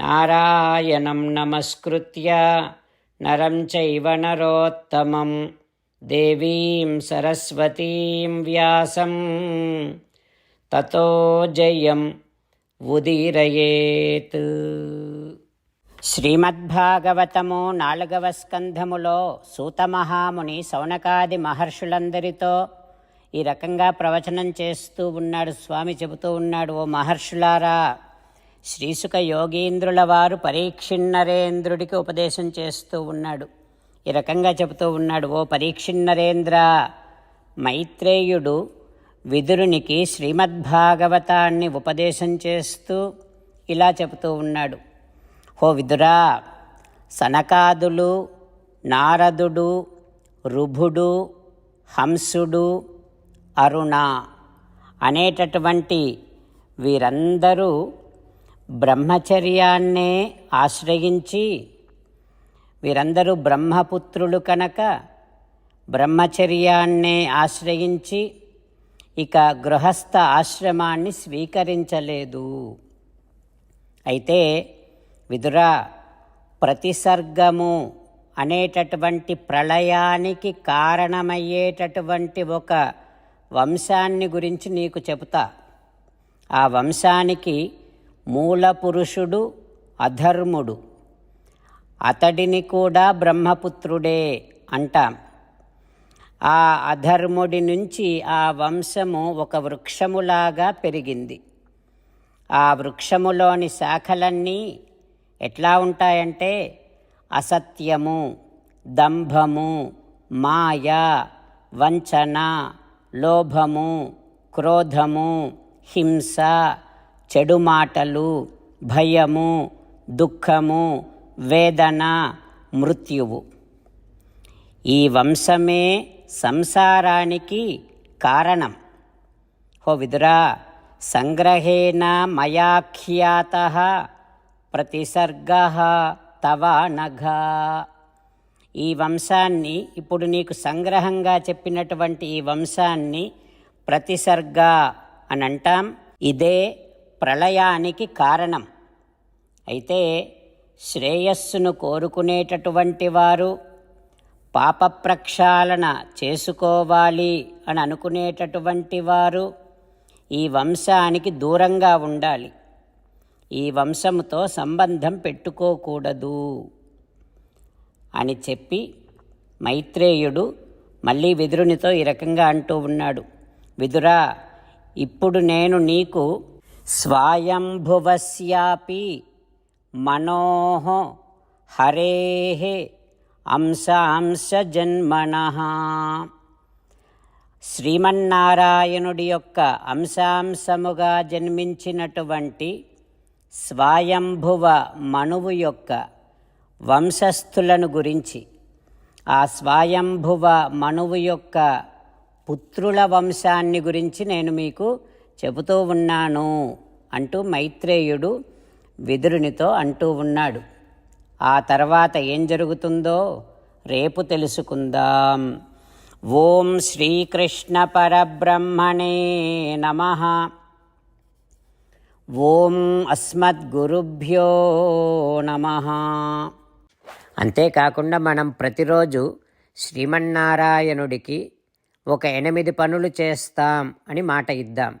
నారాయణం నమస్కృత్య. నరం చైవ నరోత్తమం. దేవీం సరస్వతీం వ్యాసం. తతో జయం ఉదీరయేత్. శ్రీమద్భాగవతము నాలుగవ స్కంధములో సూతమహాముని సౌనకాది మహర్షులందరితో ఈ రకంగా ప్రవచనం చేస్తూ ఉన్నాడు స్వామి చెబుతూ ఉన్నాడు ఓ మహర్షులారా శ్రీసుక యోగీంద్రుల వారు పరీక్షిన్నరేంద్రుడికి ఉపదేశం చేస్తూ ఉన్నాడు. ఈ రకంగా చెబుతూ ఉన్నాడు ఓ పరీక్షిన్నరేంద్ర మైత్రేయుడు విదురునికి శ్రీమద్భాగవతాన్ని ఉపదేశం చేస్తూ ఇలా చెబుతూ ఉన్నాడు. హో విదురా సనకాదులు నారదుడు రుభుడు హంసుడు అరుణ అనేటటువంటి వీరందరూ బ్రహ్మచర్యాన్నే ఆశ్రయించి వీరందరూ బ్రహ్మపుత్రులు కనుక బ్రహ్మచర్యాన్నే ఆశ్రయించి ఇక గృహస్థ ఆశ్రమాన్ని స్వీకరించలేదు. అయితే విదురా ప్రతిసర్గము అనేటటువంటి ప్రళయానికి కారణమయ్యేటటువంటి ఒక వంశాన్ని గురించి నీకు చెబుతా. ఆ వంశానికి మూల పురుషుడు అధర్ముడు. అతడిని కూడా బ్రహ్మపుత్రుడే అంటాం. ఆ అధర్ముడి నుంచి ఆ వంశము ఒక వృక్షములాగా పెరిగింది. ఆ వృక్షములోని శాఖలన్నీ ఎట్లా ఉంటాయంటే అసత్యము దంభము మాయ వంచన లోభము క్రోధము హింస చెడు మాటలు భయము దుఃఖము వేదన మృత్యువు. ఈ వంశమే సంసారానికి కారణం. హో విదురా సంగ్రహేణ మయాఖ్యాత ప్రతిసర్గ తవ నఘ. ఈ వంశాన్ని ఇప్పుడు నీకు సంగ్రహంగా చెప్పినటువంటి ఈ వంశాన్ని ప్రతిసర్గ అని అంటాం ఇదే ప్రళయానికి కారణం. అయితే శ్రేయస్సును కోరుకునేటటువంటి వారు పాప ప్రక్షాళన చేసుకోవాలి అని అనుకునేటటువంటి వారు ఈ వంశానికి దూరంగా ఉండాలి. ఈ వంశముతో సంబంధం పెట్టుకోకూడదు అని చెప్పి మైత్రేయుడు మళ్ళీ విదురునితో ఈ రకంగా అంటూ ఉన్నాడు. విదురా ఇప్పుడు నేను నీకు స్వయంభువస్యాపి మనో హరే అంశాంశజన్మణః శ్రీమన్నారాయణుడి యొక్క అంశాంశముగా జన్మించినటువంటి స్వయంభువ మనువు యొక్క వంశస్థులను గురించి ఆ స్వయంభువ మనువు యొక్క పుత్రుల వంశాన్ని గురించి నేను మీకు చెబుతూ ఉన్నాను అంటూ మైత్రేయుడు విదురునితో అంటూ ఉన్నాడు. ఆ తర్వాత ఏం జరుగుతుందో రేపు తెలుసుకుందాం. ఓం శ్రీకృష్ణ పరబ్రహ్మణే నమ. ఓం అస్మద్గురుభ్యో నమ. అంతేకాకుండా మనం ప్రతిరోజు శ్రీమన్నారాయణుడికి ఒక ఎనిమిది పనులు చేస్తాం అని మాట ఇద్దాం.